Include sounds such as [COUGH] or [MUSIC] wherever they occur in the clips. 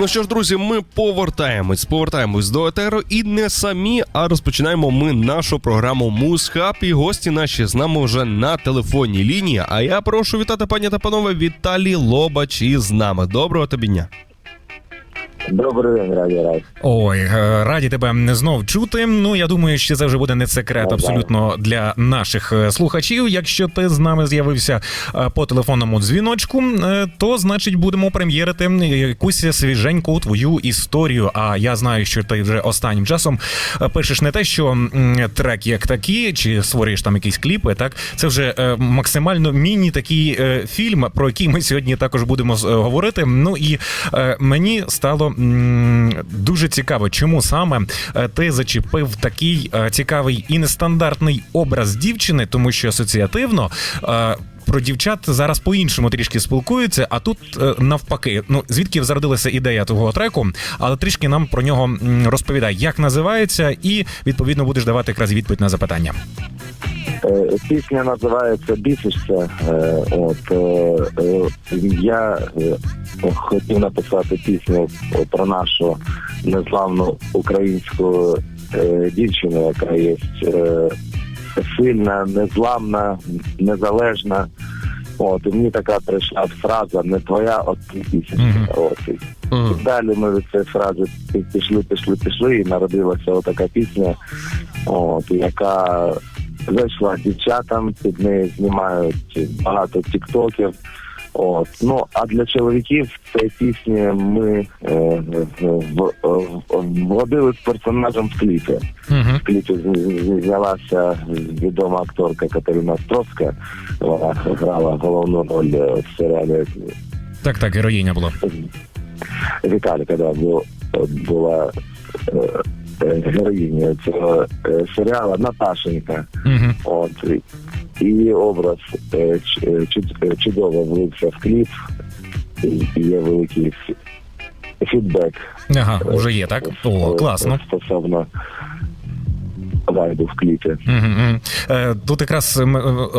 Ну що ж, друзі, ми повертаємось, повертаємось до етеру і не самі, а розпочинаємо ми нашу програму Мусхаб. І гості наші з нами вже на телефонній лінії. А я прошу вітати пані та панове Віталій Лобач із нами. Доброго тобі дня. Добрий день, раді рад. Ой, е, раді тебе знов чути. Ну я думаю, що це вже буде не секрет абсолютно для наших е, слухачів. Якщо ти з нами з'явився е, по телефонному дзвіночку, то значить будемо прем'єрити якусь свіженьку твою історію. А я знаю, що ти вже останнім часом пишеш не те, що трек як такі, чи створюєш там якісь кліпи. Так це вже максимально міні такий фільм, про який ми сьогодні також будемо говорити. Ну і мені стало дуже цікаво, чому саме е, ти зачепив такий е, цікавий і нестандартний образ дівчини, тому що асоціативно. е, Про дівчат зараз по-іншому трішки спілкуються, а тут навпаки. Ну звідки зародилася ідея того треку, але трішки нам про нього розповідай, як називається, і відповідно будеш давати якраз відповідь на запитання. Е, Пісня називається Бісишся. Е, От е, я е, хотів написати пісню про нашу незламну українську е, дівчину, яка є е, сильна, незламна, незалежна. От і мені така прийшла фраза не твоя, от ти пісня. Мгм. От і Мгм. І далі ми від цієї фрази пішли, пішли, пішли, і народилася отака пісня, от, яка зайшла дівчатам, під нею знімають багато тіктоків. От. Ну, а для чоловіків цій пісні ми е, в, в, вводили з персонажем в кліпі. Угу. В кліпі знялася відома акторка Катерина Островська. Вона грала головну роль е, в серіалі Так, так, героїня була. Віталіка, да, бу- була е, е, цього серіала серіалу Наташенька. Угу. От і її образ е, е, е, чудово влився в кліп. Є великий фідбек. Ага, вже є, так? О, е, класно. Стосовно вайбу в кліпі. Е, Тут якраз е,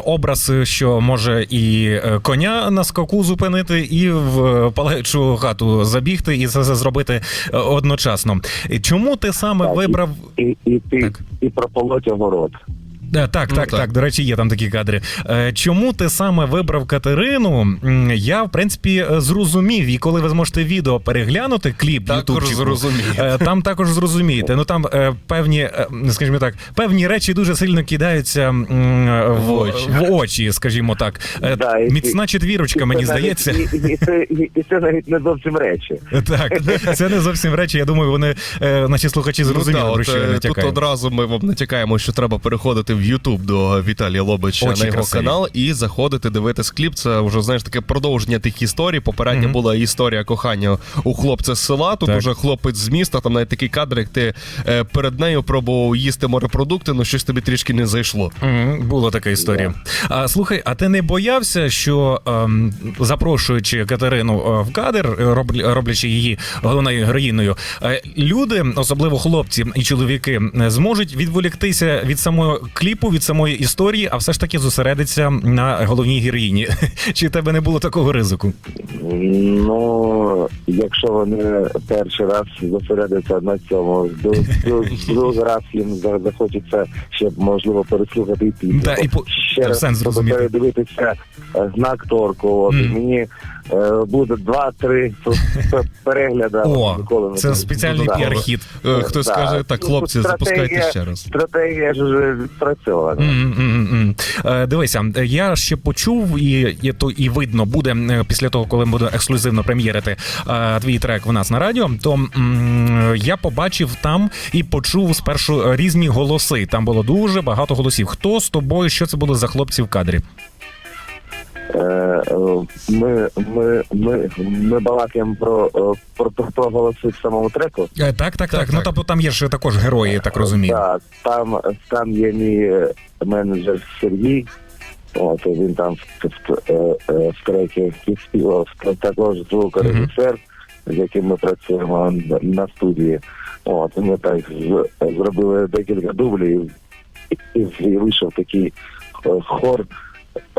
образ, що може і е, коня на скаку зупинити, і в е, палаючу хату забігти, і це зробити е, одночасно. Чому ти саме Так, вибрав? І, і, ти, Так. і прополоть огород. Е, Так, Ну, так, так. так. До речі, є там такі кадри. Е, Чому ти саме вибрав Катерину? Я, в принципі, е, зрозумів. І коли ви зможете відео переглянути, кліп Також зрозумієте. е, там також зрозумієте. Ну там певні, скажімо так, певні речі дуже сильно кидаються в, В очі. в очі, скажімо так. Да, і- Міцна четвірочка, мені це навіть- здається. І, і, це, і, і це навіть не зовсім речі. Так, це не зовсім речі. Я думаю, вони наші слухачі зрозуміли, Ну, про та, що я. Тут одразу ми вам натякаємо, що треба переходити в Ютуб до Віталія Лобича Очі на його красиві. канал і заходити дивитись кліп. Це вже знаєш таке продовження тих історій. Попередня Мгм. була історія кохання у хлопця з села. Тут Так. уже хлопець з міста. Там навіть такий кадр, як ти е, перед нею пробував їсти морепродукти, ну щось тобі трішки не зайшло. Мгм, Була така історія. А слухай, а ти не боявся, що ем, запрошуючи Катерину е, в кадр, е, роблячи її головною героїною, люди, особливо хлопці і чоловіки, зможуть відволіктися від самого кліпу, від самої історії, а все ж таки зосередитися на головній героїні. [LAUGHS] Чи в тебе не було такого ризику? Ну, якщо вони перший раз зосередяться на цьому, другий раз їм захочеться ще можливо переслухати і пісню. Та, і по- ще раз сенс зрозуміти. передивитися е, знак торку. От, Мгм. мені е, буде два-три перегляда. О, Ніколи не це буде. спеціальний Да. піар-хід. Е, Хтось Да. каже, так, Ну, хлопці, стратегія- запускайте ще раз. Стратегія ж вже. М, м. Е, Дивися, я ще почув, і, то і видно буде е, після того, коли ми будемо ексклюзивно прем'єрити е, твій трек в нас на радіо. То я побачив там і почув спершу різні голоси. Там було дуже багато голосів. Хто з тобою? Що це було за хлопці в кадрі? Е, е, Ми, ми, ми, ми балакаємо про, е, про, про, про голоси в самому треку. Так, так, так. Так, Ну тобто там є ж також герої, я так розумію. Так, там, там є мій менеджер Сергій. От, він там в, в, е, в трекі підспівав, також звукорежисер, з яким ми працюємо на, студії. От, ми так зробили декілька дублів, і, і, і вийшов такий хор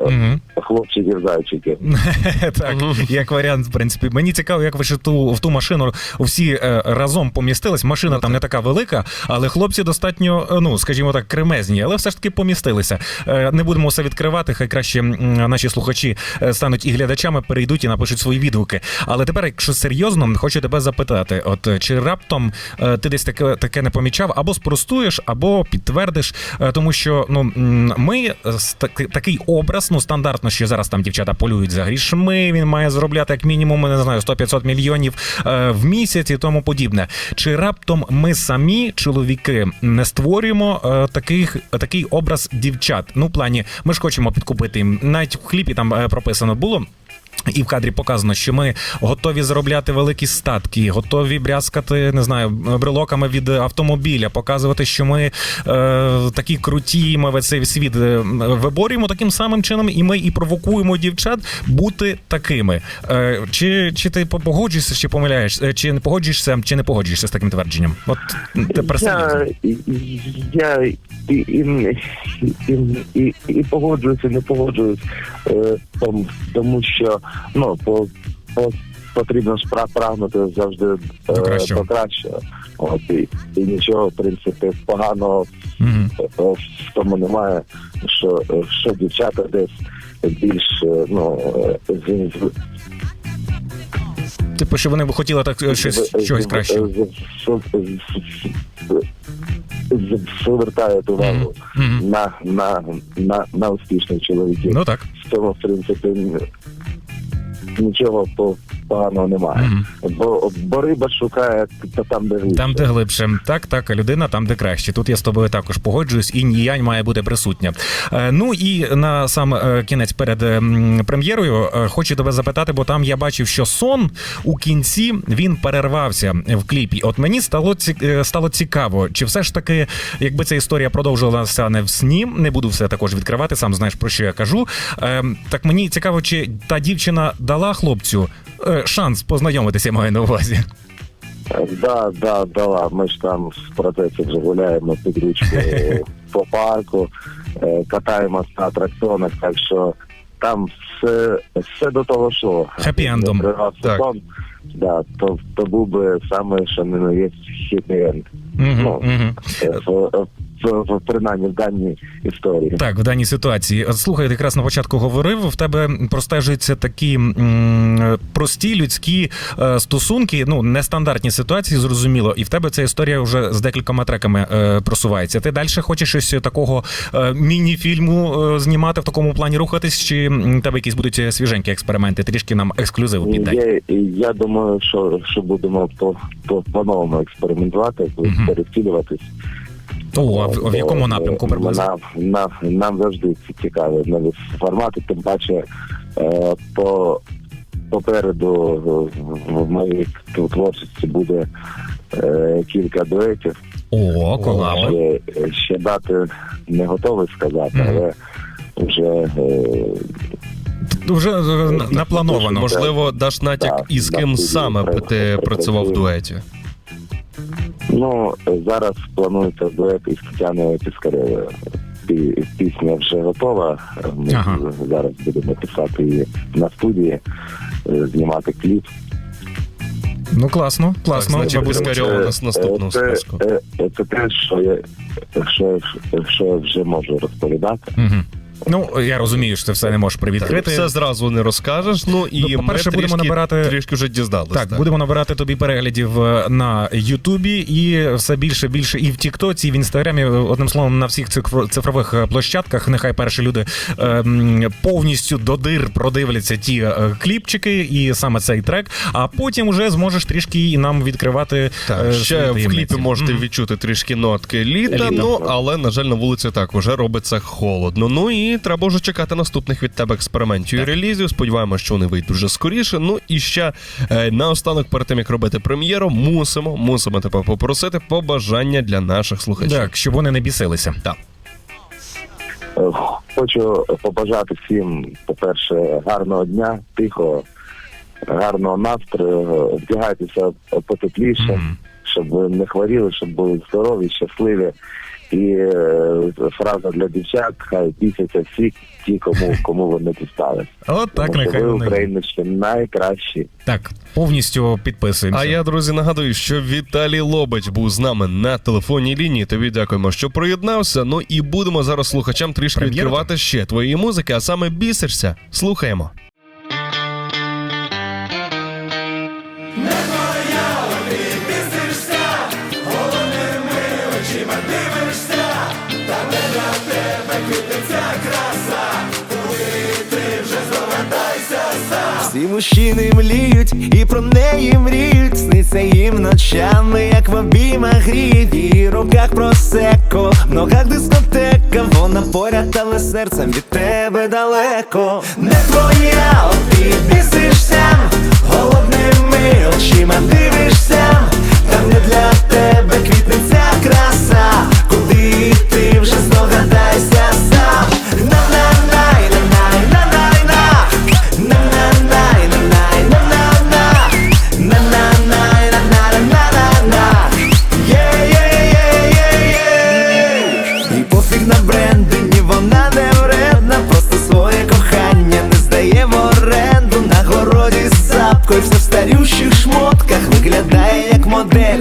Мгм. хлопчиків зайчиків. [LAUGHS] Так, як варіант, в принципі. Мені цікаво, як ви ще ту в ту машину всі е, разом помістились. Машина там не така велика, але хлопці достатньо, е, ну скажімо так, кремезні, але все ж таки помістилися. Е, Не будемо все відкривати. Хай краще м, наші слухачі е, стануть і глядачами, перейдуть і напишуть свої відгуки. Але тепер, якщо серйозно, хочу тебе запитати: от е, чи раптом е, ти десь таке таке не помічав, або спростуєш, або підтвердиш, Е, тому що ну м, ми е, с- такий образ, ну стандартно, що зараз там дівчата полюють за грішми. Він має заробляти як мінімум, не знаю, 100-500 мільйонів е, в місяць і тому подібне. Чи раптом ми самі, чоловіки, не створюємо е, таких такий образ дівчат? Ну, в плані, ми ж хочемо підкупити їм. Навіть в хліпі там е, прописано було. І в кадрі показано, що ми готові заробляти великі статки, готові брязкати, не знаю, брелоками від автомобіля, показувати, що ми е, такі круті, ми цей світ е, виборюємо таким самим чином, і ми і провокуємо дівчат бути такими. Е, чи, чи ти погоджуєшся, чи помиляєшся, чи не погоджуєшся, чи не погоджуєшся з таким твердженням? От тепер. Я, я і, і, і, і, і погоджуюся, не погоджуюсь, е, тому, тому що ну, по, по, потрібно ж прагнути завжди е, До кращого. до кращого. От, і, і нічого, в принципі, поганого е, в тому немає, що, що дівчата десь більш ну, з- з- Типу, що вони б хотіли так щось, щось краще. Звертають увагу Мгм. на, на, на, на успішних чоловіків. Ну так. В цьому, в принципі, нічого по- поганого немає. Мгм. Бо, бо риба шукає там, де глибше. Там, де глибше, так, так, а людина там, де краще. Тут я з тобою також погоджуюсь, і ніянь має бути присутня. Е, ну і на сам е, кінець перед ем, прем'єрою е, хочу тебе запитати, бо там я бачив, що сон у кінці він перервався в кліпі. От мені стало стало цікаво, чи все ж таки, якби ця історія продовжувалася не в сні, не буду все також відкривати, сам знаєш про що я кажу. Е, так мені цікаво, чи та дівчина дала хлопцю шанс познайомитися, маю на увазі. Да, да, дала. Ми ж там в процесі вже гуляємо під річкою [LAUGHS] по парку, е, катаємось на атракціонах, так що там все, все до того йшло. Хеппі-ендом. Так. Да, то, то був би саме, що не є хітний енд. Мгм, Ну. В, принаймні в даній історії. Так, в даній ситуації. Слухай, ти якраз на початку говорив, в тебе простежуються такі м, прості людські е, стосунки, ну нестандартні ситуації, зрозуміло, і в тебе ця історія вже з декількома треками е, просувається. Ти далі хочеш щось такого е, міні-фільму е, знімати в такому плані рухатись, чи в тебе якісь будуть свіженькі експерименти? Трішки нам ексклюзиву піддай. Я, я думаю, що, що будемо по, по, по-новому експериментувати, Мгм. О, а в, в якому напрямку приблизно? Нам, нам, нам завжди ці цікаві нові формати, тим паче е, по, попереду в, моїй творчості буде е, кілька дуетів. О, колаби. Ще, ще дати не готовий сказати, Мгм. але вже е, Вже е, наплановано. Можливо, даш натяк, Так, і ким саме ти працював в дуеті. Ну, зараз планується дует із Тетяною Піскаревою. Пісня вже готова. Ми Ага. зараз будемо писати її на студії, е, знімати кліп. Ну класно, класно. значить, Ми Піскарєва у нас в наступному це, списку. е, Це те, що я, що, що я вже можу розповідати. Мгм. Ну, я розумію, що ти все не можеш привідкрити. Все зразу не розкажеш. Ну і Ну, по-перше, будемо набирати- трішки вже діздалися. Так, будемо набирати тобі переглядів е, на Ютубі і все більше більше і в Тіктоці, і в інстаграмі. Одним словом, на всіх цифр- цифрових е, площадках. Нехай перші люди е, повністю до дир продивляться ті кліпчики і саме цей трек. А потім уже зможеш трішки і нам відкривати Так, ще в кліпі можете Мгм. відчути трішки нотки літа, Літа. ну але на жаль на вулиці так уже робиться холодно. Ну і треба вже чекати наступних від тебе експериментів і релізів. Сподіваємося, що вони вийдуть дуже скоріше. Ну і ще е, наостанок, перед тим як робити прем'єру, мусимо мусимо тебе попросити побажання для наших слухачів. Так, щоб вони не бісилися. Так. Е, Хочу побажати всім, по-перше, гарного дня, тихого гарного настрою, вдягайтеся потепліше, Мгм. щоб ви не хворіли, щоб були здорові, щасливі. І е, фраза для дівчат, хай бісяться всі ті, кому кому вони дістались. От так Тому нехай ви україночки найкращі. Так, повністю підписуємося. А я, друзі, нагадую, що Віталій Лобач був з нами на телефонній лінії. Тобі дякуємо, що приєднався. Ну і будемо зараз слухачам трішки Прем'єра? відкривати ще твоєї музики, а саме бісишся. Слухаємо. Всі мужчини мліють і про неї мріють, сниться їм ночами, як в обіймах гріють Її руках просеко, в ногах дискотека, вона поряд, але серцем від тебе далеко. Не твоя, от ти бісишся, голодними очима дивишся, там не для тебе квітнеться краса, куди ти вже здогадайся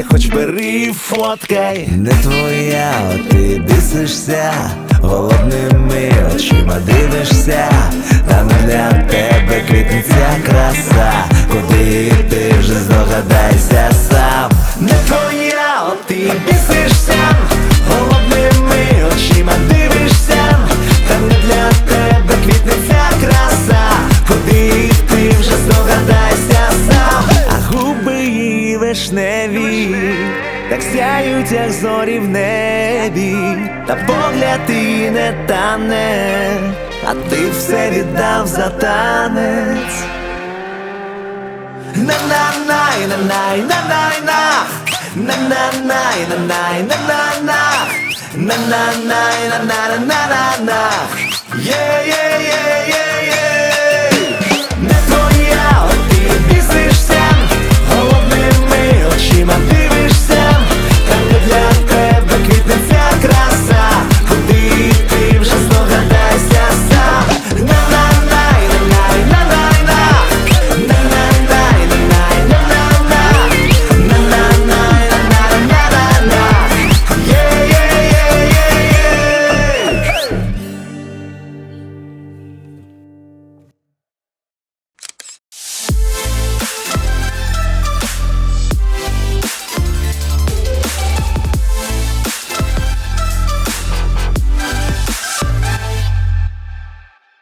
модель, хоч бери і фоткай. Не твоя, от ти бісишся Голодними очима дивишся. Та не для тебе квітниця краса Куди ти вже здогадайся сам. Не твоя, от ти бісишся Голодними очима дивишся. Та не для тебе квітниця краса сяють, як зорі в небі, та погляд і не тане, а ти все віддав за танець. На-на-най, на-най, на-най-на На-на-най, на-най, на-на-на На-на-най, на-на-на-на-на